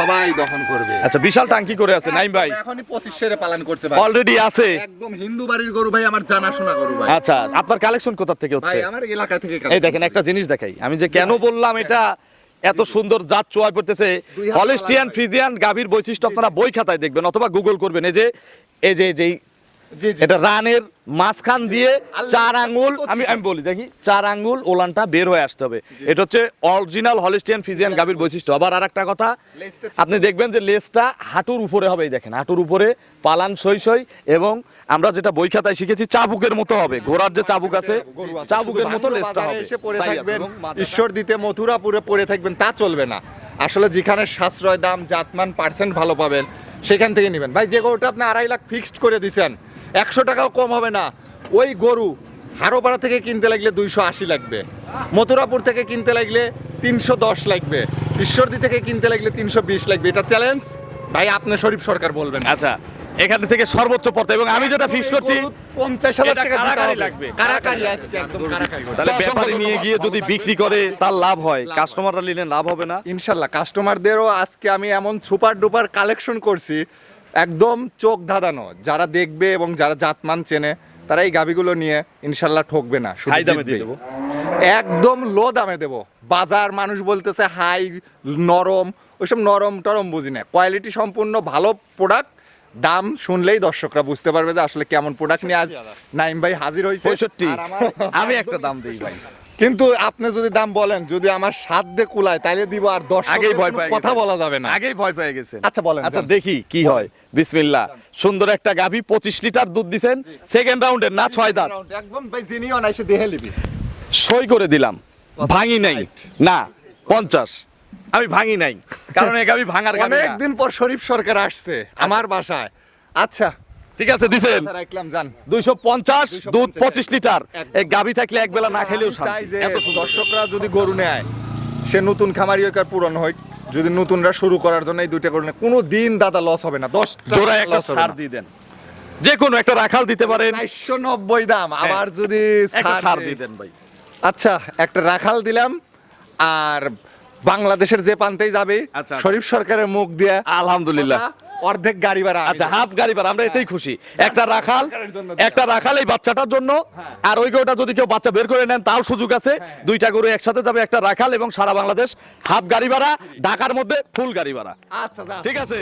সবাই দহন করবে। আচ্ছা বিশাল টাঙ্কি করে আছে নাইম ভাই। এখনই পঁচিশ সেরে পালন করছে ভাই। অলরেডি আছে। একদম হিন্দু বাড়ির গরু ভাই আমার জানাশোনা গরু ভাই। আচ্ছা আপনার কালেকশন কোথা থেকে ভাই হচ্ছে আমার এলাকা থেকে এই দেখেন একটা জিনিস দেখাই। আমি যে কেন বললাম এটা এত সুন্দর জাত চোয়াই পড়তেছে। হলিস্টিয়ান ফ্রিজিয়ান গাভীর বৈশিষ্ট্য আপনারা বই খাতায় দেখবেন অথবা গুগল করবেন। এই যে এই যে এই এটা রানের মাঝখান দিয়ে চার আঙ্গুল আমি আমি বলি দেখি চার আঙ্গুল ওলানটা বের হয়ে আসতে হবে। এটা হচ্ছে অরিজিনাল হলিস্টিয়ান ফিজিয়ান গাভীর বৈশিষ্ট্য। আবার আর একটা কথা আপনি দেখবেন যে লেজটা হাঁটুর উপরে হবে এই দেখেন হাঁটুর উপরে পালান সই সই এবং আমরা যেটা বই খাতায় শিখেছি চাবুকের মতো হবে। ঘোড়ার যে চাবুক আছে চাবুকের মতো বাজারে হবে। এসে পড়ে থাকবেন ঈশ্বর দিতে মথুরাপুরে পড়ে থাকবেন তা চলবে না। আসলে যেখানে সাশ্রয় দাম জাতমান পার্সেন্ট ভালো পাবেন সেখান থেকে নেবেন। ভাই যে গরুটা আপনি আড়াই লাখ ফিক্সড করে দিছেন একশো টাকাও কম হবে না। ওই গরু হারোপাড়া থেকে কিনতে লাগলে দুইশো আশি লাগবে। মথুরাপুর থেকে কিনতে লাগলে তিনশো দশ লাগবে। ঈশ্বরদী থেকে কিনতে লাগলে তিনশো বিশ লাগবে। এটা চ্যালেঞ্জ ভাই আপনি শরীফ সরকার বলবেন। আচ্ছা এখান থেকে সর্বোচ্চ পথে এবং আমি যেটা ফিক্স করছি পঞ্চাশ হাজার টাকা কারাকারি লাগবে। কারাকারি আজকে একদম কারাকারি তাহলে ব্যাপারী নিয়ে গিয়ে যদি বিক্রি করে তার লাভ হয়। কাস্টমাররা নিলে লাভ হবে না। ইনশাল্লাহ কাস্টমারদেরও আজকে আমি এমন সুপার ডুপার কালেকশন করছি একদম চোখ ধাঁধানো। যারা দেখবে এবং যারা জাতমান চেনে তারা এই গাবিগুলো নিয়ে ইনশাল্লাহ ঠকবে না হাই দামে দিয়ে দেবো। একদম লো দামে দেব। বাজার মানুষ বলতেছে হাই নরম ওইসব নরম টরম বুঝি না। কোয়ালিটি সম্পূর্ণ ভালো প্রোডাক্ট দাম শুনলেই দর্শকরা বুঝতে পারবে যে আসলে কেমন প্রোডাক্ট নিয়ে আজ নাইম ভাই হাজির হয়েছে আমি একটা দাম দিই ভাই। কিন্তু আপনি যদি দাম বলেন যদি আমার সাত দিয়ে কুলায় তাইলে দিব আর দশ আগেই ভয় পেয়ে কথা বলা যাবে না। আগেই ভয় পেয়ে গেছে আচ্ছা, বলেন, আচ্ছা দেখি কি হয়। বিসমিল্লাহ। সুন্দর একটা গাভী পঁচিশ লিটার দুধ দিছেন। সেকেন্ড রাউন্ডের না ছয় দাঁত। একদম ভাই জিনিও নাই সে দেহে লিবি। সই করে দিলাম। ভাঙি নাই। না পঞ্চাশ। আমি ভাঙি নাই। কারণ এই গাভী ভাঙার। অনেকদিন পর শরীফ সরকার আসছে আমার বাসায়। আচ্ছা ঠিক আছে দিছেন। আচ্ছা, দুইশো পঞ্চাশ দুধ পঁচিশ লিটার। এই গাভী থাকলে এক বেলা না খেলেও দর্শকরা যদি গরু নেয় সে নতুন খামারি হোক আর পুরনো হোক যদি নতুনরা শুরু করার জন্য এই দুইটা গরু নেয় কোনো দিন দাদা লস হবে না দশ জোড়া একটা ছাড় দিয়ে দেন। যে কোনো একটা রাখাল দিতে পারেন। চারশো নব্বই দাম আবার যদি ছাড় দিয়ে দেন ভাই। আচ্ছা একটা রাখাল দিলাম আর বাংলাদেশের যে প্রান্তেই যাবে আচ্ছা। শরীফ সরকারের মুখ দিয়ে আলহামদুলিল্লাহ। অর্ধেক গাড়ি ভাড়া আচ্ছা হাফ গাড়ি ভাড়া আমরা এতেই খুশি। একটা রাখাল। একটা রাখাল এই বাচ্চাটার জন্য। আর ওই গরুটা যদি কেউ বাচ্চা বের করে নেন তাও সুযোগ আছে। দুইটা গরু একসাথে যাবে একটা রাখাল এবং সারা বাংলাদেশ। হাফ গাড়ি ভাড়া ঢাকার মধ্যে ফুল গাড়ি ভাড়া। আচ্ছা ঠিক আছে?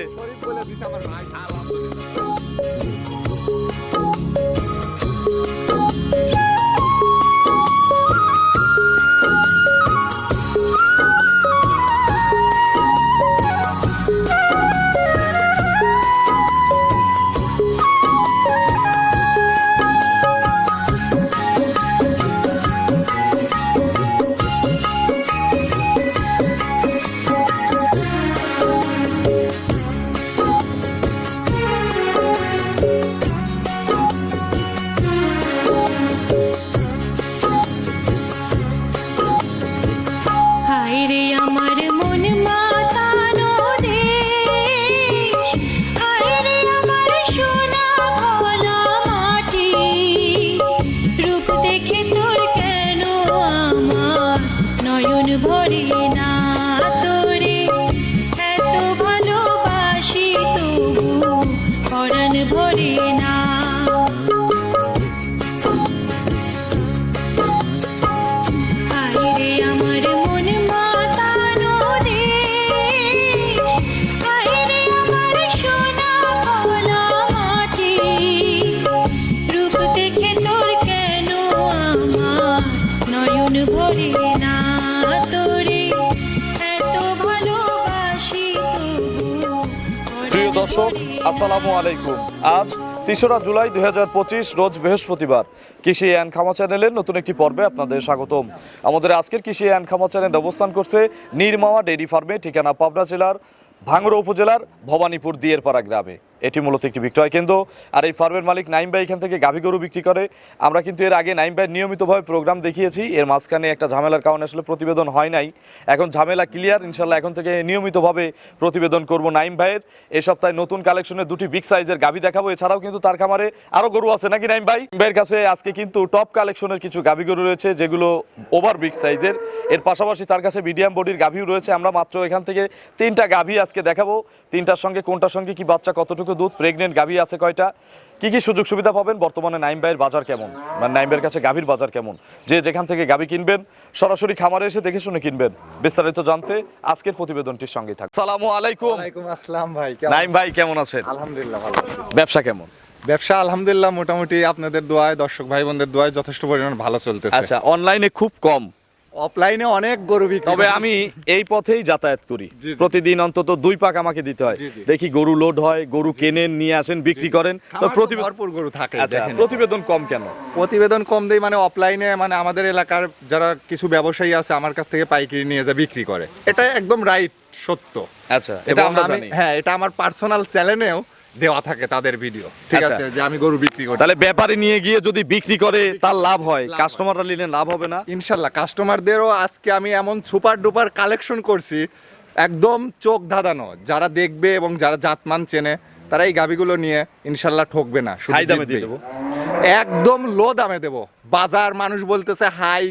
দর্শক, আসসালামু আলাইকুম। আজ তেসরা জুলাই দুই হাজার পঁচিশ, রোজ বৃহস্পতিবার। কৃষি অ্যান্ড খামা চ্যানেলের নতুন একটি পর্বে আপনাদের স্বাগতম। আমাদের আজকের কৃষি অ্যান্ড খামা চ্যানেল অবস্থান করছে নির্মাওয়া ডেইরি ফার্মে, ঠিকানা পাবনা জেলার ভাঙড়া উপজেলার ভবানীপুর দিয়েরপাড়া গ্রামে। এটি মূলত একটি বিক্রয় কেন্দ্র। আর এই ফার্মের মালিক নাইম ভাই এখান থেকে গাভী গরু বিক্রি করে। আমরা কিন্তু এর আগে নাইম ভাই নিয়মিতভাবে প্রোগ্রাম দেখিয়েছি। এর মাঝখানে একটা ঝামেলার কারণে আসলে প্রতিবেদন হয় নাই। এখন ঝামেলা ক্লিয়ার ইনশাল্লাহ এখন থেকে নিয়মিতভাবে প্রতিবেদন করব নাইম ভাইয়ের। এই সপ্তাহে নতুন কালেকশনের দুটি বিগ সাইজের গাভী দেখাবো। এছাড়াও কিন্তু তার খামারে আরও গরু আছে, নাকি নাইম ভাই? ভাইয়ের কাছে আজকে কিন্তু টপ কালেকশনের কিছু গাভী গরু রয়েছে, যেগুলো ওভার বিগ সাইজের এর পাশাপাশি তার কাছে মিডিয়াম বডির গাভীও রয়েছে। আমরা মাত্র এখান থেকে তিনটা গাভী আজকে দেখাবো। তিনটার সঙ্গে কোনটার সঙ্গে কি বাচ্চা কতটুকু দুধ প্রেগনেন্ট গাভী আছে কয়টা? কি কি সুযোগ সুবিধা পাবেন? বর্তমানে নাইম ভাইয়ের বাজার কেমন? মানে নাইম ভাইয়ের কাছে গাভীর বাজার কেমন? যে যেখান থেকে গাভী কিনবেন সরাসরি খামারে এসে দেখে শুনে কিনবেন। বিস্তারিত জানতে আজকের প্রতিবেদনটির সঙ্গে থাক সালাম আলাইকুম। ওয়ালাইকুম আসসালাম ভাই নাইম ভাই কেমন আছেন? আলহামদুলিল্লাহ ভালো ব্যবসা কেমন? ব্যবসা আলহামদুলিল্লাহ মোটামুটি আপনাদের দোয়ায় দর্শক ভাই বোনদের দোয়ায় যথেষ্ট পরিমাণ ভালো চলতেছে। আচ্ছা অনলাইনে খুব কম। অফলাইনে অনেক গরু বিক্রি তবে আমি এই পথেই যাতায়াত করি। প্রতিদিন অন্তত দুই পাক আমাকে দিতে হয়। দেখি গরু লোড হয় গরু কেনেন নিয়ে আসেন বিক্রি করেন। তো ভরপুর গরু থাকে আচ্ছা প্রতিবেদন কম কেন? প্রতিবেদন কম দেই মানে অফলাইনে মানে আমাদের এলাকার যারা কিছু ব্যবসায়ী আছে আমার কাছ থেকে পাইকারি নিয়ে যা বিক্রি করে। এটা একদম রাইট সত্য। আচ্ছা এটা আমরা হ্যাঁ এটা আমার পার্সোনাল চ্যানেলেও দেওয়া থাকে তাদের ভিডিও ঠিক আচ্ছা। আছে? যে আমি গরু বিক্রি করি। তাহলে ব্যাপারে নিয়ে গিয়ে যদি বিক্রি করে তার লাভ হয়। কাস্টমাররা নিলে লাভ হবে না? ইনশাল্লাহ কাস্টমারদেরও আজকে আমি এমন সুপার ডুপার কালেকশন করছি একদম চোখ ধাঁধানো। যারা দেখবে এবং যারা জাতমান চেনে তারা এই গাবিগুলো নিয়ে ইনশাল্লাহ ঠকবে না শুধু হাই দামে দিয়ে। দেবো। একদম লো দামে দেবো। বাজার মানুষ বলতেছে হাই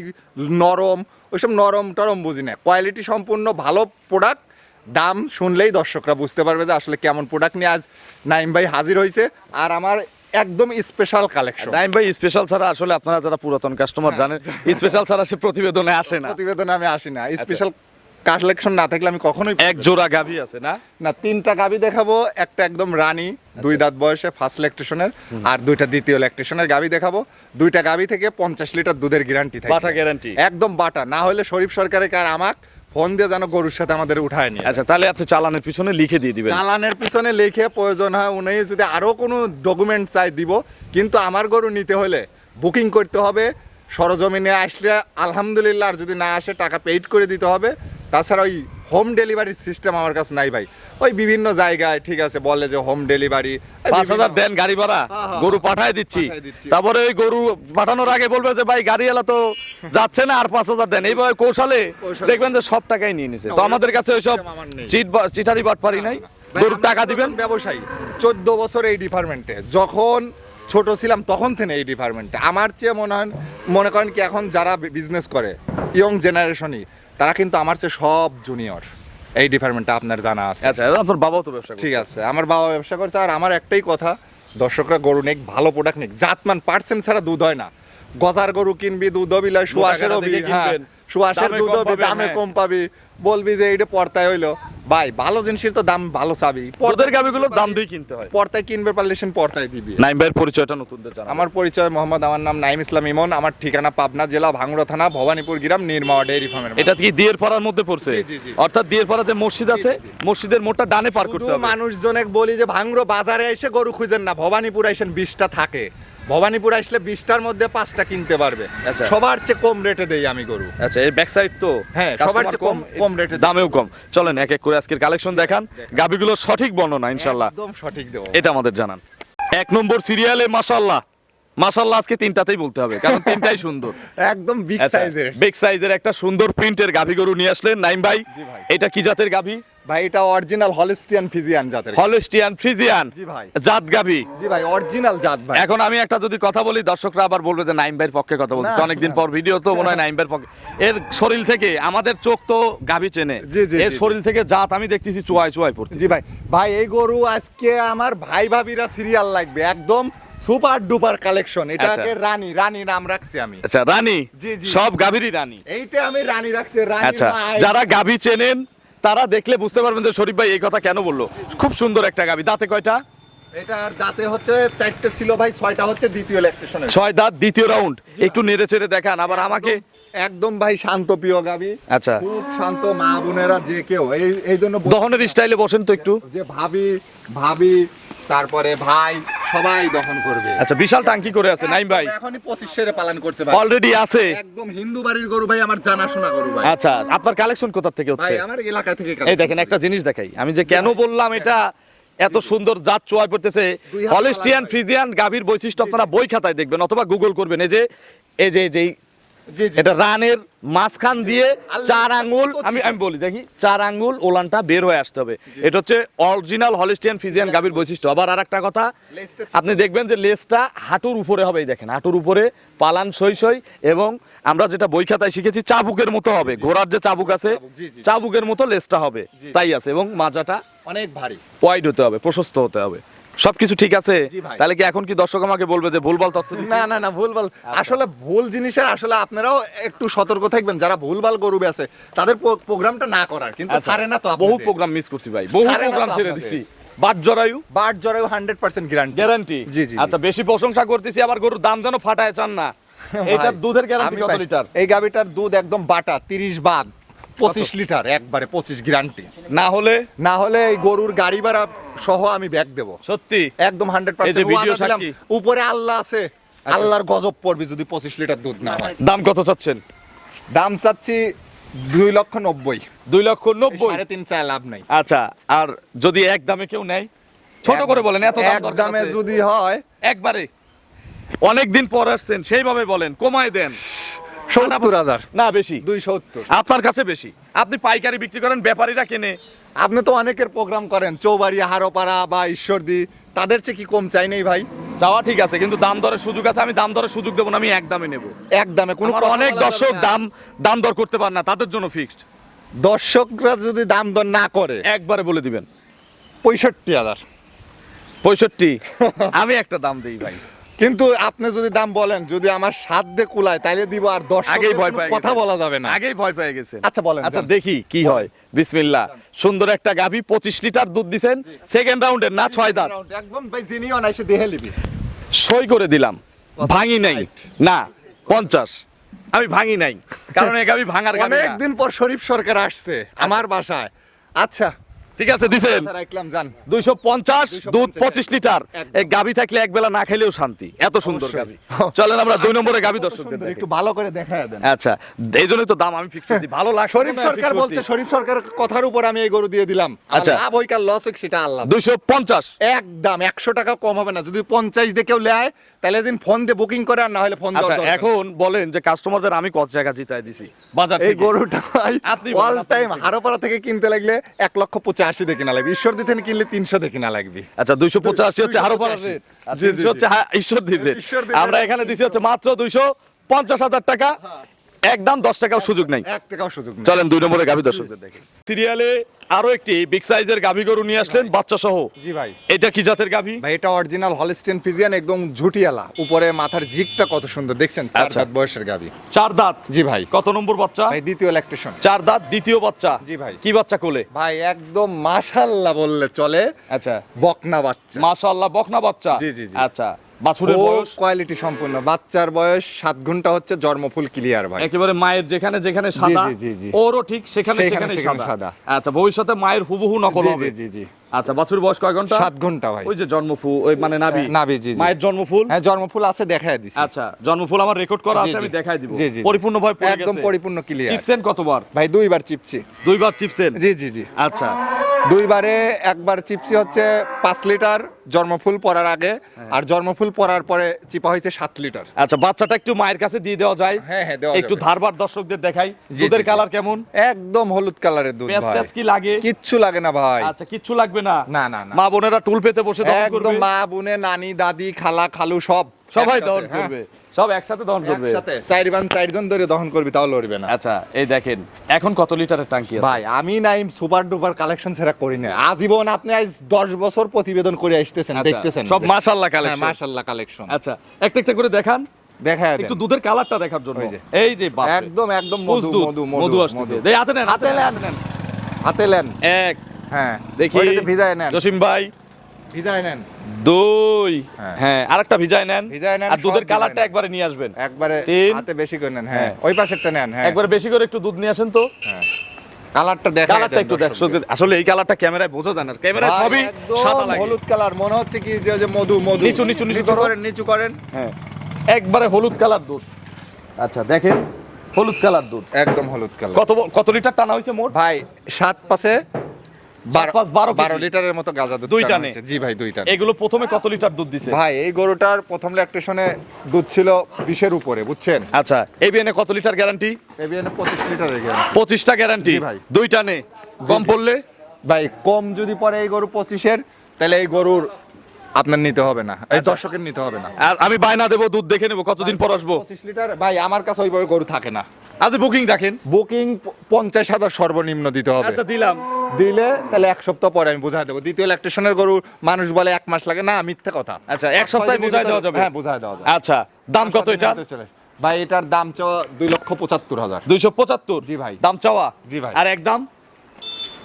নরম ওইসব নরম টরম বুঝি না। কোয়ালিটি সম্পূর্ণ ভালো প্রোডাক্ট দাম শুনলেই দর্শকরা বুঝতে পারবে যে আসলে কেমন প্রোডাক্ট নিয়ে আজ নাইম ভাই হাজির হয়েছে। আর আমার একদম স্পেশাল কালেকশন নাইম ভাই স্পেশাল ছাড়া আসলে আপনারা যারা পুরাতন কাস্টমার জানেন স্পেশাল ছাড়া সে প্রতিবেদনে আসে না। প্রতিবেদনে আমি আসি না। স্পেশাল কালেকশন না থাকলে আমি কখনোই এক জোড়া গাভী আছে না? না তিনটা গাবি দেখাবো। একটা একদম রানী দুই দাঁত বয়সে ফার্স্ট ল্যাকটেশনের আর দুইটা দ্বিতীয় ল্যাকটেশনের গাবি দেখাবো। দুইটা গাবি থেকে পঞ্চাশ লিটার দুধের গ্যারান্টি থাকে বাটা গ্যারান্টি একদম বাটা। না হলে শরীফ সরকারের কার আমাক ফোন দিয়ে যেন গরুর সাথে আমাদের উঠায় নিয়ে আচ্ছা তাহলে আপনি চালানের পিছনে লিখে দিয়ে দিবেন। চালানের পিছনে লিখে প্রয়োজন হয় উনি যদি আরও কোনো ডকুমেন্ট চাই দিব কিন্তু আমার গরু নিতে হলে বুকিং করতে হবে সরজমিনে আসলে আলহামদুলিল্লাহ আর যদি না আসে টাকা পেইড করে দিতে হবে। তাছাড়া ওই হোম ডেলিভারি সিস্টেম আমার কাছে নাই ভাই। ওই বিভিন্ন জায়গায় ঠিক আছে বলে যে হোম ডেলিভারি পাঁচ হাজার দেন গাড়ি ভাড়া গরু পাঠায় দিচ্ছি। তারপরে ওই গরু পাঠানোর আগে বলবে যে ভাই গাড়ি এলা তো যাচ্ছে না আর পাঁচ হাজার দেন। এইভাবে কৌশলে। দেখবেন যে সব টাকাই নিয়ে নিছে। তো আমাদের কাছে ওইসব নেই। চিট চিটারি বাট পারি নাই গরুর টাকা দিবেন। ব্যবসায়ী চোদ্দ বছর এই ডিপার্টমেন্টে যখন ছোট ছিলাম তখন থেকে এই ডিপার্টমেন্টে আমার চেয়ে মনে হয় মনে করেন কি এখন যারা বিজনেস করে ইয়ং জেনারেশনই তারা কিন্তু আমার চেয়ে সব জুনিয়র এই ডিপার্টমেন্টটা আপনার জানা আছে। আচ্ছা আপনার বাবাও তো ব্যবসা ঠিক আছে আমার বাবা ব্যবসা করছে। আর আমার একটাই কথা দর্শকরা গরু নেক ভালো প্রোডাক্ট নেক। জাতমান পার্সেন্ট ছাড়া দুধ হয় না। গজার গরু কিনবি দুধ হবি লয় সুয়াশের হবি হ্যাঁ সুয়াশের দুধ দামে হ্যাঁ। কম পাবি। বলবি যে এইটা পর্তায় হইল। ভাই ভালো জিনিসের তো দাম ভালো চাবি। ওদের গাবিগুলোর দাম দিয়ে কিনতে হয়। পর্তায় কিনবে পারলে সে পর্তায় দিবি। নাইম ভাইয়ের পরিচয়টা নতুনদের জানা আমার পরিচয় মোহাম্মদ আমার নাম নাইম ইসলাম ইমন আমার ঠিকানা পাবনা জেলা ভাঙ্গুড়া থানা ভবানীপুর গ্রাম নির্মাওয়া ডেইরি ফার্মের এটা কি দিয়ের পাড়ার মধ্যে পড়ছে? জি, জি, জি। অর্থাৎ দিয়ের পাড়া যে মসজিদ আছে মসজিদের মোড়টা ডানে পার করতে হবে। মানুষজনে বলি যে ভাঙ্গুড়ো বাজারে এসে গরু খুঁজেন না ভবানীপুর আইসেন বিশটা থাকে। ভবানীপুর আসলে বিশটার মধ্যে পাঁচটা কিনতে পারবে। আচ্ছা। সবার চেয়ে কম রেটে দেই আমি গরু। আচ্ছা এর ব্যাক সাইড তো? হ্যাঁ, সবার চেয়ে কম- কম রেটে দামেও কম। চলেন এক এক করে আজকের কালেকশন দেখান। গাবিগুলোর সঠিক বর্ণনা ইনশাল্লাহ। একদম সঠিক দেবো। এটা আমাদের জানান। এক নম্বর সিরিয়ালে মাশাল্লাহ মাশাল্লাহ আজকে তিনটাতেই বলতে হবে কারণ তিনটাই সুন্দর। একদম বিগ সাইজের বিগ সাইজের একটা সুন্দর প্রিন্টের গাভী গরু নিয়ে আসলেন নাইম ভাই। এটা কি জাতের গাভী? ভাই এটা অরিজিনাল হলিস্টিয়ান ফিজিয়ান জাতের হলস্টিয়ান ফ্রিজিয়ান জি ভাই। জাত জি ভাই অরিজিনাল জাত ভাই। এখন আমি একটা যদি কথা বলি দর্শকরা আবার বলবে যে নাইম ভাইয়ের পক্ষে কথা বলতেছে। না, অনেকদিন পর ভিডিও তো মনে হয় নাইম ভাইয়ের পক্ষে। এর শরীর থেকে আমাদের চোখ তো গাভী চেনে। এর। শরীর থেকে জাত আমি দেখতেছি চুয়ায় চুয়ায় পড়তে জি ভাই। ভাই এই গরু আজকে আমার ভাই ভাবিরা সিরিয়াল লাগবে। একদম সুপার ডুপার কালেকশন। এটাকে আচ্ছা। রানী রানী নাম রাখছি আমি। আচ্ছা রানী? জি, জি। সব গাভীরই রানী। এইটা আমি রানী রাখছি রানী আচ্ছা যারা গাভী চেনেন তারা দেখলে বুঝতে পারবেন যে শরীফ ভাই এই কথা কেন বলল। খুব সুন্দর একটা গাভী। দাঁতে কয়টা? এটার দাঁতে হচ্ছে চারটে ছিল ভাই ছয়টা হচ্ছে দ্বিতীয় ল্যাকটেশনের ছয় দাঁত দ্বিতীয় রাউন্ড একটু নেড়ে চেড়ে দেখান আবার আমাকে। একদম ভাই শান্ত প্রিয় গাবি আচ্ছা। খুব শান্ত মা বোনেরা যে কেউ। এই এই জন্য দহনের স্টাইলে বসেন তো একটু। যে ভাবি ভাবি তারপরে ভাই সবাই দহন করবে। আচ্ছা বিশাল টাঙ্কি করে আছে নাইম ভাই। এখনই পঁচিশ সেরে পালন করছে ভাই। অলরেডি আছে। একদম হিন্দু বাড়ির গরু ভাই আমার জানাশোনা গরু ভাই। আচ্ছা আপনার কালেকশন কোথা থেকে ভাই হচ্ছে আমার এলাকা থেকে এই দেখেন একটা জিনিস দেখাই। আমি যে কেন বললাম এটা এত সুন্দর জাত চোয়াই পড়তেছে। হলিস্টিয়ান ফ্রিজিয়ান গাভীর বৈশিষ্ট্য আপনারা বই খাতায় দেখবেন অথবা গুগল করবেন। এই যে এই যে এই এটা রানের মাঝখান দিয়ে চার আঙ্গুল আমি আমি বলি দেখি চার আঙ্গুল ওলানটা বের হয়ে আসতে হবে। এটা হচ্ছে অরিজিনাল হলিস্টিয়ান ফিজিয়ান গাভীর বৈশিষ্ট্য। আবার আর একটা কথা আপনি দেখবেন যে লেজটা হাঁটুর উপরে হবে এই দেখেন হাঁটুর উপরে পালান সই সই এবং আমরা যেটা বই খাতায় শিখেছি চাবুকের মতো হবে। ঘোড়ার যে চাবুক আছে। চাবুকের মতো লেজটা হবে। তাই আছে এবং মাজাটা অনেক ভারী। ওয়াইড হতে হবে প্রশস্ত হতে হবে। সবকিছু ঠিক আছে? তাহলে কি এখন কি দর্শক আমাকে বলবে যে ভুলভাল তথ্য না না না ভুলভাল। আসলে ভুল জিনিসের আসলে আপনারাও একটু সতর্ক থাকবেন। যারা ভুলভাল গরু আছে তাদের প্রোগ্রামটা না করার কিন্তু আচ্ছা, সারে না তো বহু প্রোগ্রাম মিস করছি ভাই। বহু প্রোগ্রাম ছেড়ে দিছি। বাট জরায়ু? বাট জরায়ু হান্ড্রেড পার্সেন্ট গ্যারান্টি গ্যারান্টি জি, জি, জি। আচ্ছা বেশি প্রশংসা করতেছি আবার গরুর দাম যেন ফাটায় চান না। এটার দুধের গ্যারান্টি কত লিটার? এই গাবিটার দুধ একদম বাটা তিরিশ বাদ। পঁচিশ লিটার একবারে পঁচিশ গ্যারান্টি। না হলে? না হলে এই গরুর গাড়ি ভাড়া সহ আমি ব্যাগ দেবো। সত্যি? একদম হান্ড্রেড পার্সেন্ট উপরে আল্লাহ আছে। আল্লাহর গজব পড়বে যদি পঁচিশ লিটার দুধ না হয়। দাম কত চাচ্ছেন? দাম চাচ্ছি দুই লক্ষ নব্বই। দুই লক্ষ নব্বই? সাড়ে তিন চায় লাভ নাই। আচ্ছা আর যদি এক দামে কেউ নেয়? ছোট করে বলেন এত এক দামে যদি হয় একবারে। অনেক দিন পর আসছেন সেইভাবে বলেন কমায় দেন। সত্তর হাজার। না বেশি। দুই সত্তর। আপনার কাছে বেশি। আপনি পাইকারি বিক্রি করেন ব্যাপারীরা কেনে। আপনি তো অনেকের প্রোগ্রাম করেন চৌবাড়ি হারোপাড়া বা ঈশ্বরদী তাদের চেয়ে কি কম চাই নেই ভাই? যাওয়া ঠিক আছে কিন্তু দাম দরের সুযোগ আছে আমি দাম দরের সুযোগ দেবো না আমি এক দামে নেব। এক দামে কোনো অনেক দর্শক দাম দাম দর করতে পার না তাদের জন্য ফিক্সড দর্শকরা যদি দাম দর না করে একবারে বলে দিবেন। পঁয়ষট্টি হাজার। পঁয়ষট্টি? আমি একটা দাম দিই ভাই। কিন্তু আপনি যদি দাম বলেন যদি আমার সাধ্যে কুলায় তাইলে দিব আর দশ আগেই ভয় পেয়ে কথা বলা যাবে না। আগেই ভয় পেয়ে গেছেন আচ্ছা, বলেন, আচ্ছা দেখি কি হয়। বিসমিল্লাহ। সুন্দর একটা গাভী পঁচিশ লিটার দুধ দিছেন। সেকেন্ড রাউন্ডের না ছয় দাঁত। একদম ভাই জেনিও না এসে দেহে লিবি সই করে দিলাম। ভাঙি নাই। না পঞ্চাশ। আমি ভাঙি নাই। কারণ এই গাভী ভাঙার। অনেকদিন পর শরীফ সরকার আসছে আমার বাসায়। আচ্ছা ঠিক আছে দিছেন। দুইশো পঞ্চাশ দুধ পঁচিশ লিটার। গাভী থাকলে এক বেলা না খাইলেও শান্তি। এত সুন্দর। গাভী। চলেন আমরা দুই নম্বরে সুন্দর, দেখি। একটু ভালো করে দেন। আচ্ছা এই জন্যই তো দাম আমি ফিক্স করছি। ভালো লাগছে শরীফ সরকার বলছে শরীফ সরকার কথার উপর আমি এই গরু দিয়ে দিলাম। আচ্ছা। লাভ হোক আর লস সেটা আল্লাহ দুইশো পঞ্চাশ। একদম একশো টাকা কম হবে না। যদি পঞ্চাশ দিয়ে কেউ নেয় তাহলে দিন ফোন দিয়ে বুকিং করে আর না হলে ফোন আচ্ছা এখন বলেন যে কাস্টমারদের আমি কত টাকা জিতাই দিছি? বাজার এই গরুটা আপনি অল টাইম হারোপাড়া থেকে কিনতে লাগলে এক লক্ষ পঁচাশি দিয়ে না লাগবে। ঈশ্বর দিতেন কিনলে তিনশো দেখি না লাগবে। আচ্ছা দুইশো পঁচাশি হচ্ছে আরও হচ্ছে হ্যাঁ, ঈশ্বর দিতে আমরা এখানে দিছি হচ্ছে মাত্র দুইশো পঞ্চাশ হাজার টাকা। একদম দশ টাকাও সুযোগ নাই। এক টাকাও সুযোগ নেই। চলেন দুই নম্বরে গাভী দর্শকদের দেখেন। সিরিয়ালে আরও একটি বিগ সাইজের গাভী গরু নিয়ে আসলেন বাচ্চা সহ জি ভাই। এটা কি জাতের গাভী? ভাই এটা অরিজিনাল হলিস্টেন ফিজিয়ান একদম ঝুটিয়ালা। উপরে মাথার জিকটা কত সুন্দর দেখছেন? চার আচ্ছা। দাঁত বয়সের গাবি চার দাঁত? জি ভাই। কত নম্বর বাচ্চা? ভাই দ্বিতীয় ল্যাকটেশন চার দাঁত দ্বিতীয় বাচ্চা? জি ভাই। কি বাচ্চা কোলে? ভাই একদম মাশাল্লাহ বললে চলে। আচ্ছা। বকনা বাচ্চা। মাশাআল্লাহ বকনা বাচ্চা? জি, জি, জি। আচ্ছা। বাছুরের বয়স? কোয়ালিটি সম্পূর্ণ। বাচ্চার বয়স সাত ঘণ্টা হচ্ছে জন্মফুল ক্লিয়ার ভাই। একেবারে মায়ের যেখানে যেখানে সাদা। ওরও ঠিক সেখানে সেখানে সাদা। আচ্ছা ভবিষ্যতে মায়ের হুবহু নকল হবে। জি জি জি। আচ্ছা বাছুর বয়স কয় ঘণ্টা? সাত ঘণ্টা ভাই। ওই যে জন্মফু ওই মানে নাভি? নাভি, জি। মায়ের জন্মফুল? হ্যাঁ জন্মফুল আছে দেখায় দিছি। আচ্ছা জন্মফুল আমার রেকর্ড করা আছে আমি দেখাই দিব। পরিপূর্ণ ভাবে পড়ে একদম পরিপূর্ণ ক্লিয়ার চিপসেন কতবার? ভাই দুইবার চিপছি দুইবার চিপসেন জি জি জি। আচ্ছা। দুইবারে একবার চিপসি হচ্ছে পাঁচ লিটার জন্মফুল পড়ার আগে। হ্যাঁ। আর জন্মফুল পড়ার পরে চিপা হয়েছে সাত লিটার। আচ্ছা বাচ্চাটা একটু মায়ের কাছে দিয়ে দেওয়া যায়। হ্যাঁ, হ্যাঁ, দেওয়া একটু। ধারবার দর্শকদের দেখাই। দুধের। কালার কেমন? একদম হলুদ কালারের দুধ ভাই। কি লাগে? কিচ্ছু লাগে না ভাই। আচ্ছা কিচ্ছু লাগবে না? না, না। মা বোনেরা টুল পেতে বসে একদম মা বোনে নানি দাদি খালা খালু সব সবাই দহন হ্যাঁ। করবে সব একসাথে দহন করবে। একসাথে চারজন চারজন ধরে দহন করবি তাও লড়বে না। আচ্ছা এই দেখেন এখন কত লিটারের ট্যাঙ্কি আছে? ভাই আমি নাইম সুপার ডুপার কালেকশন সেরা করি না। আজীবন আপনি আজ দশ বছর প্রতিবেদন করে আসতেছেন আচ্ছা, দেখতেছেন সব মাশাআল্লাহ কালেকশন মাশাল্লাহ কালেকশন আচ্ছা একটা একটা করে দেখান। দেখা একটু দুধের কালারটা দেখার জন্য। এই যে বাপ একদম একদম মধু মধু মধু মধু আসতেছে। দেই হাতে নেন হাতে নেন। হাতে নেন। এক। হ্যাঁ দেখি। ভিজায় নেন। জসিম ভাই। ভিজায় নেন। দুই। হ্যাঁ। হ্যাঁ আরেকটা ভিজায় নেন। ভিজায় নেন, আর দুধের কালারটা একবারে নিয়ে আসবেন। একবারে হাতে বেশি করে নেন হ্যাঁ হ্যাঁ। ওই পাশেরটা নেন হ্যাঁ। একবারে বেশি করে একটু দুধ নিয়ে আসেন তো। হ্যাঁ। কালারটা দেখা কালারটা একটু দেখ আসলে এই কালারটা ক্যামেরায় বোঝা যায় না। ক্যামেরায় সবই সাদা লাগে। হলুদ কালার মনে হচ্ছে কি যে মধু মধু। নিচু, নিচু, নিচু করো। করেন নিচু করেন। হ্যাঁ একবারে হলুদ কালার দুধ। আচ্ছা দেখেন হলুদ কালার দুধ। একদম হলুদ কালার। কত কত লিটার টানা হয়েছে মোট? ভাই সাত পাশে বারো। লিটারের মতো গাজা দুধ দুইটা টানা নে? জি ভাই। এগুলো প্রথমে কত লিটার দুধ দিছে? ভাই এই গরুটার প্রথম ল্যাকটেশনে দুধ ছিল বিশের উপরে বুঝছেন? আচ্ছা কত লিটার গ্যারান্টি এবিএনে পঁচিশ লিটারের পঁচিশটা গ্যারান্টি ভাই। কম পড়লে? ভাই কম যদি পরে এই গরু পঁচিশের তাহলে এই গরুর আপনার নিতে হবে না। এই দর্শকের নিতে হবে না। আর আমি বায়না দেবো দুধ দেখে নেব কতদিন পর আসব? পঁচিশ লিটার ভাই আমার কাছে ওইভাবে গরু থাকে না। আজ বুকিং রাখেন বুকিং পঞ্চাশ হাজার সর্বনিম্ন দিতে হবে। আচ্ছা দিলাম। দিলে তাহলে এক সপ্তাহ পরে আমি বুঝাই দেবো। দ্বিতীয় ল্যাকটেশনের গরু মানুষ বলে এক মাস লাগে না মিথ্যা কথা। আচ্ছা, এক সপ্তাহে বুঝাই দেওয়া যাবে? হ্যাঁ বুঝাই দেওয়া যাবে। আচ্ছা দাম কত এটা ভাই এটার দাম চ দুই লক্ষ পঁচাত্তর হাজার। দুইশো পঁচাত্তর? জি ভাই। দাম চাওয়া? জি ভাই। আর একদম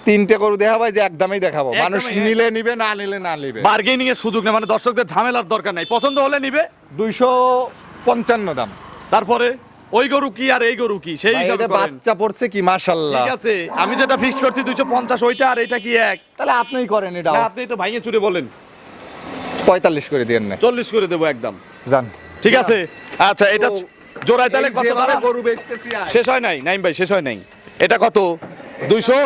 তিনটে গরু দেখা ভাই যে একদমই দেখাবো। মানুষ হ্যাঁ। নিলে নিবে না নিলে না নিবে। বার্গেনিং এর সুযোগ নেই মানে দর্শকদের ঝামেলার দরকার নাই। পছন্দ হলে নিবে। দুইশো পঞ্চান্ন দাম। তারপরে? ওই গরু কি আর এই গরু কি? সেই হিসাবে বাচ্চা পড়ছে কি মাশাল্লাহ ঠিক আছে আমি যেটা ফিক্স করছি দুইশো পঞ্চাশ ওইটা আর এটা কি এক? তাহলে আপনিই করেন এটা। আপনি এটা ভাইঙে চুরে বলেন। পঁয়তাল্লিশ করে দিয়ে না। চল্লিশ করে দেবো একদম। জান ঠিক আছে? আচ্ছা এটা জোড়ায় তাহলে কত গরু বেচতেছি আজ, শেষ হয় নাই? নাইম ভাই শেষ হয় নাই। এটা কত? দুইশো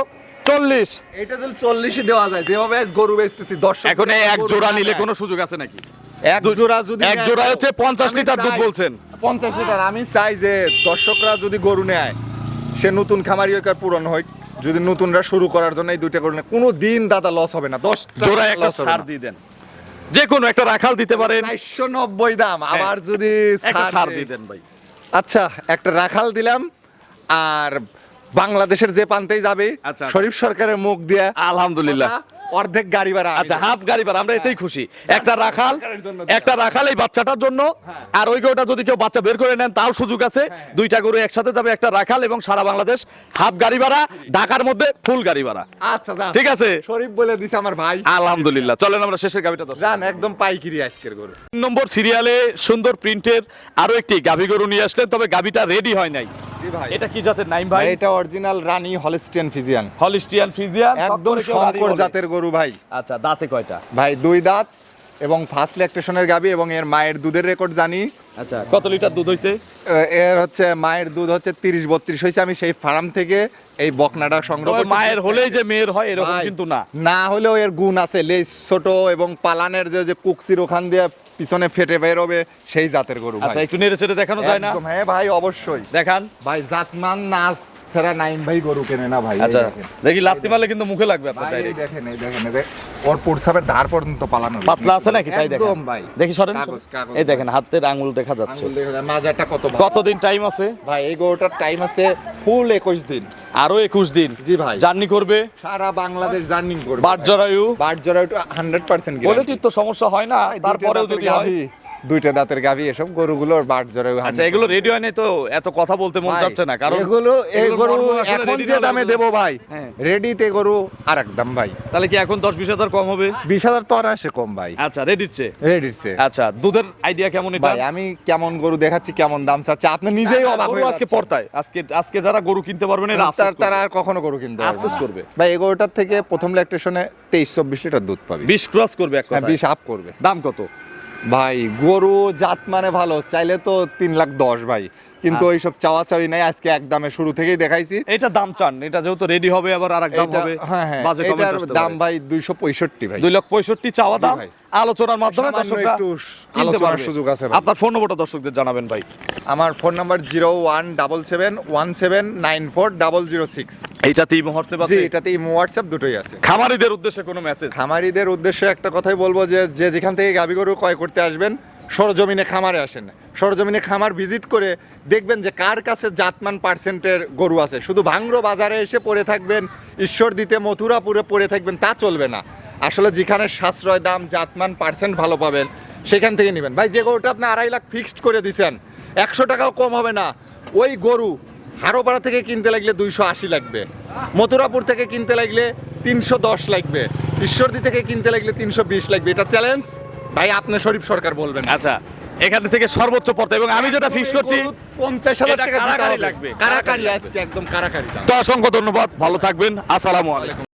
চল্লিশ। এটা যদি চল্লিশে দেওয়া যায় যেভাবে আজ গরু বেচতেছি দর্শক এখন এক জোড়া নিলে কোনো সুযোগ আছে নাকি? এক জোড়া যদি এক জোড়া হচ্ছে 50 লিটার দুধ বলছেন। পঞ্চাশ লিটার আমি চাই যে দর্শকরা যদি গরু নেয় সে নতুন খামারি হোক আর পুরন হোক যদি নতুনরা শুরু করার জন্য এই দুইটা গরু নেয়। কোনো দিন দাদা লস হবে না দশ জোড়ায় একটা ছাড় দিয়ে দেন। যে কোনো একটা রাখাল দিতে পারেন। চারশো নব্বই দাম আবার যদি হ্যাঁ। ছাড় দিয়ে দেন ভাই। আচ্ছা একটা রাখাল দিলাম আর বাংলাদেশের যে প্রান্তেই যাবে আচ্ছা। শরীফ সরকারের মুখ দিয়া আলহামদুলিল্লাহ। অর্ধেক গাড়ি ভাড়া আচ্ছা। হাফ গাড়ি ভাড়া আমরা এতেই খুশি। একটা রাখাল। একটা রাখাল এই বাচ্চাটার জন্য। আর ওই গরুটা যদি কেউ বাচ্চা বের করে নেন তাও সুযোগ আছে। দুইটা গরু একসাথে যাবে একটা রাখাল এবং সারা বাংলাদেশ। হাফ গাড়ি ভাড়া ঢাকার মধ্যে ফুল গাড়ি ভাড়া। আচ্ছা ঠিক আছে? শরীফ বলে দিছে আমার ভাই। আলহামদুলিল্লাহ। চলেন আমরা শেষের গাবিটা দর্শক জান একদম পাইকিরি আজকের গরু। তিন নম্বর সিরিয়ালে সুন্দর প্রিন্টের আরও একটি গাভী গরু নিয়ে আসলেন তবে গাভীটা রেডি হয় নাই। ভাই। এটা কি জাতের নাইম ভাই? এটা অরিজিনাল রানী হলিস্টিয়ান ফিজিয়ান হলিস্টিয়ান ফ্রিজিয়ান একদম শঙ্কর জাতের গরু ভাই। আচ্ছা দাঁতে কয়টা? ভাই দুই দাঁত এবং ফার্স্ট ল্যাকটেশনের গাবি এবং এর মায়ের দুধের রেকর্ড জানি। আচ্ছা কত লিটার দুধ হইছে? এর হচ্ছে মায়ের দুধ হচ্ছে তিরিশ বত্রিশ হয়েছে আমি সেই ফার্ম থেকে এই বকনাটা সংগ্রহ করছি মায়ের হলেই যে মেয়ের হয় এরকম কিন্তু না। না হলেও এর গুণ আছে। লেজ ছোট এবং পালানের যে যে কুকসির ওখান দিয়ে পিছনে ফেটে বের হবে সেই জাতের গরু আচ্ছা একটু নেড়ে চেড়ে দেখানো যায় না? হ্যাঁ ভাই অবশ্যই। দেখান। ভাই জাতমান নাচ সেরা নাইম ভাই গরু কেনে না ভাই আচ্ছা দেখি লাত্তি মারলে কিন্তু মুখে লাগবে আপনার দেখেন এই দেখেন এই ওর পুরসাবের ধার পর্যন্ত পালানো পাতলা আছে নাকি? তাই দেখেন। একদম ভাই। দেখি সরেন। এই দেখেন হাতের আঙ্গুল দেখা যাচ্ছে। আঙ্গুল দেখে মাজাটা কত। কতদিন টাইম আছে? ভাই এই গরুটার টাইম আছে ফুল একুশ দিন। আরও একুশ দিন জি ভাই। জার্নি করবে। সারা বাংলাদেশ জার্নি করবে বাট জরায়ু বাট জরায়ু একটু হান্ড্রেড পার্সেন্ট তো সমস্যা হয় না তারপরেও যদি হয়। দুইটা দাঁতের গাভি এসব গরুগুলোর বাট জরা আচ্ছা এগুলো রেডি হয় তো এত কথা বলতে মন চাচ্ছে না কারণ এগুলো এই গরু এখন যে দামে দেবো ভাই হ্যাঁ। রেডিতে গরু আর এক দাম ভাই। তাহলে কি এখন দশ বিশ হাজার কম হবে? বিশ হাজার তো আর আসে কম ভাই। আচ্ছা রেডির চেয়ে রেডিছে আচ্ছা দুধের আইডিয়া কেমন এটা? ভাই আমি কেমন গরু দেখাচ্ছি কেমন দাম চাচ্ছে আপনি নিজেই অবাক হয়ে আজকে পড়তায় আজকে আজকে যারা গরু কিনতে পারবেন এরা তার- তারা আর কখনো গরু কিনতে পারবে আফসোস করবে। ভাই এই গরুটার থেকে প্রথম ল্যাকটেশনে তেইশ চব্বিশ লিটার দুধ পাবে। বিশ ক্রস করবে এক হ্যাঁ কথায়। বিশ আপ করবে। দাম কত? ভাই গরু জাত মানে ভালো চাইলে তো তিন লাখ দশ ভাই। কিন্তু আচ্ছা। ওইসব চাওয়া চাওয়ি নাই আজকে এক দামে শুরু থেকেই দেখাইছি। এটা দাম চান এটা যেহেতু রেডি হবে আবার আর এক দাম হবে হ্যাঁ হ্যাঁ এটার দাম ভাই দুইশো পঁয়ষট্টি ভাই। দুই লাখ পঁয়ষট্টি চাওয়া দাম? ভাই। আলোচনার মাধ্যমে দর্শকরা আলোচনার সুযোগ আছে আপনার ফোন নম্বরটা দর্শকদের জানাবেন ভাই। আমার phone number zero one double seven one seven nine four double zero six এইটাতেই WhatsApp আছে? এটাতে ইমো হোয়াটসঅ্যাপ দুটোই আছে। খামারিদের উদ্দেশ্যে কোনো মেসেজ খামারিদের উদ্দেশ্যে একটা কথাই বলব যে যে যেখান থেকে গাবি গরু ক্রয় করতে আসবেন সরজমিনে খামারে আসেন। সরজমিনে খামার ভিজিট করে দেখবেন যে কার কাছে জাতমান পার্সেন্টের গরু আছে। শুধু ভাঙ্গরো বাজারে এসে পড়ে থাকবেন ঈশ্বর দিতে মথুরাপুরে পড়ে থাকবেন তা চলবে না। আসলে যেখানে সাশ্রয় দাম জাতমান পার্সেন্ট ভালো পাবেন সেখান থেকে নেবেন। ভাই যে গরুটা আপনি আড়াই লাখ ফিক্সড করে দিছেন একশো টাকাও কম হবে না। ওই গরু হারোপাড়া থেকে কিনতে লাগলে দুইশো আশি লাগবে। মথুরাপুর থেকে কিনতে লাগলে তিনশো দশ লাগবে। ঈশ্বরদী থেকে কিনতে লাগলে তিনশো বিশ লাগবে। এটা চ্যালেঞ্জ ভাই আপনি শরীফ সরকার বলবেন। আচ্ছা এখান থেকে সর্বোচ্চ পর্তা এবং আমি যেটা ফিক্স করছি পঞ্চাশ হাজার টাকা লাগবে, কারাকারি আজকে একদম কারাকারি। তো অসংখ্য ধন্যবাদ। ভালো থাকবেন। আসসালামু আলাইকুম।